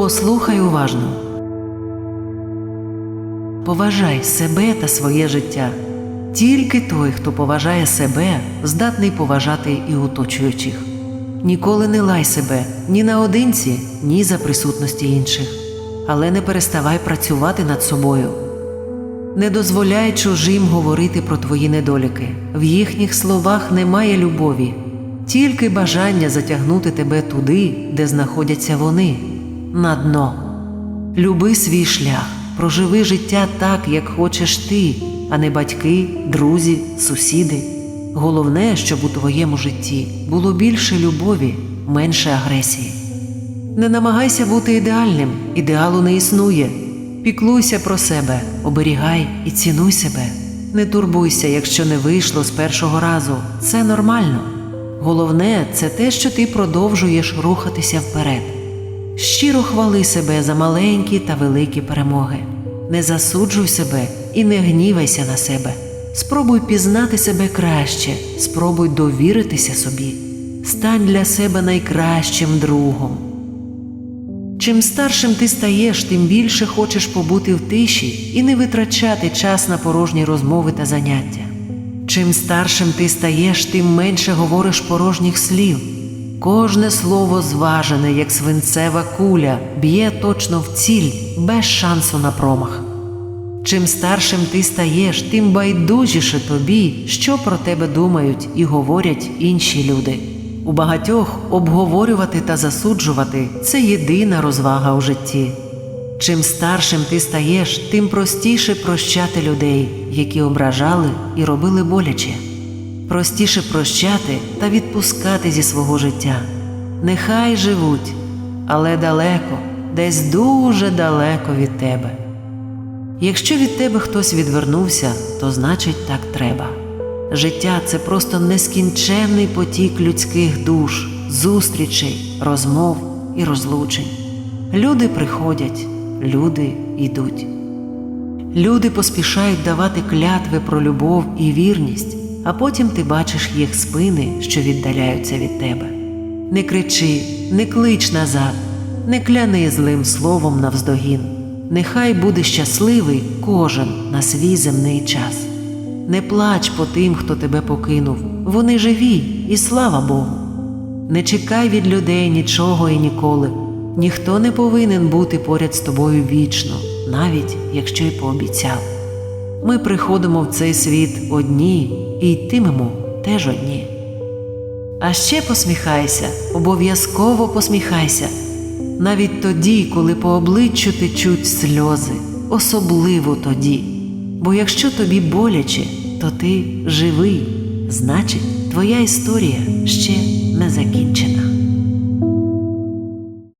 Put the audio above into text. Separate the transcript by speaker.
Speaker 1: Послухай уважно. Поважай себе та своє життя. Тільки той, хто поважає себе, здатний поважати і оточуючих. Ніколи не лай себе ні наодинці, ні за присутності інших, але не переставай працювати над собою. Не дозволяй чужим говорити про твої недоліки. В їхніх словах немає любові, тільки бажання затягнути тебе туди, де знаходяться вони, на дно. Люби свій шлях, проживи життя так, як хочеш ти, а не батьки, друзі, сусіди. Головне, щоб у твоєму житті було більше любові, менше агресії. Не намагайся бути ідеальним, ідеалу не існує. Піклуйся про себе, оберігай і цінуй себе. Не турбуйся, якщо не вийшло з першого разу. Це нормально. Головне це те, що ти продовжуєш рухатися вперед. Щиро хвали себе за маленькі та великі перемоги. Не засуджуй себе і не гнівайся на себе. Спробуй пізнати себе краще, спробуй довіритися собі. Стань для себе найкращим другом. Чим старшим ти стаєш, тим більше хочеш побути в тиші і не витрачати час на порожні розмови та заняття. Чим старшим ти стаєш, тим менше говориш порожніх слів. Кожне слово зважене, як свинцева куля, б'є точно в ціль, без шансу на промах. Чим старшим ти стаєш, тим байдужіше тобі, що про тебе думають і говорять інші люди. У багатьох обговорювати та засуджувати це єдина розвага у житті. Чим старшим ти стаєш, тим простіше прощати людей, які ображали і робили боляче. Простіше прощати та відпускати зі свого життя. Нехай живуть, але далеко, десь дуже далеко від тебе. Якщо від тебе хтось відвернувся, то значить так треба. Життя це просто нескінченний потік людських душ, зустрічей, розмов і розлучень. Люди приходять, люди йдуть. Люди поспішають давати клятви про любов і вірність, а потім ти бачиш їх спини, що віддаляються від тебе. Не кричи, не клич назад, не кляни злим словом навздогін. Нехай буде щасливий кожен на свій земний час. Не плач по тим, хто тебе покинув, вони живі, і слава Богу. Не чекай від людей нічого і ніколи. Ніхто не повинен бути поряд з тобою вічно, навіть якщо й пообіцяв. Ми приходимо в цей світ одні і йтимемо теж одні. А ще посміхайся, обов'язково посміхайся, навіть тоді, коли по обличчю течуть сльози, особливо тоді. Бо якщо тобі боляче, то ти живий, значить, твоя історія ще не закінчена.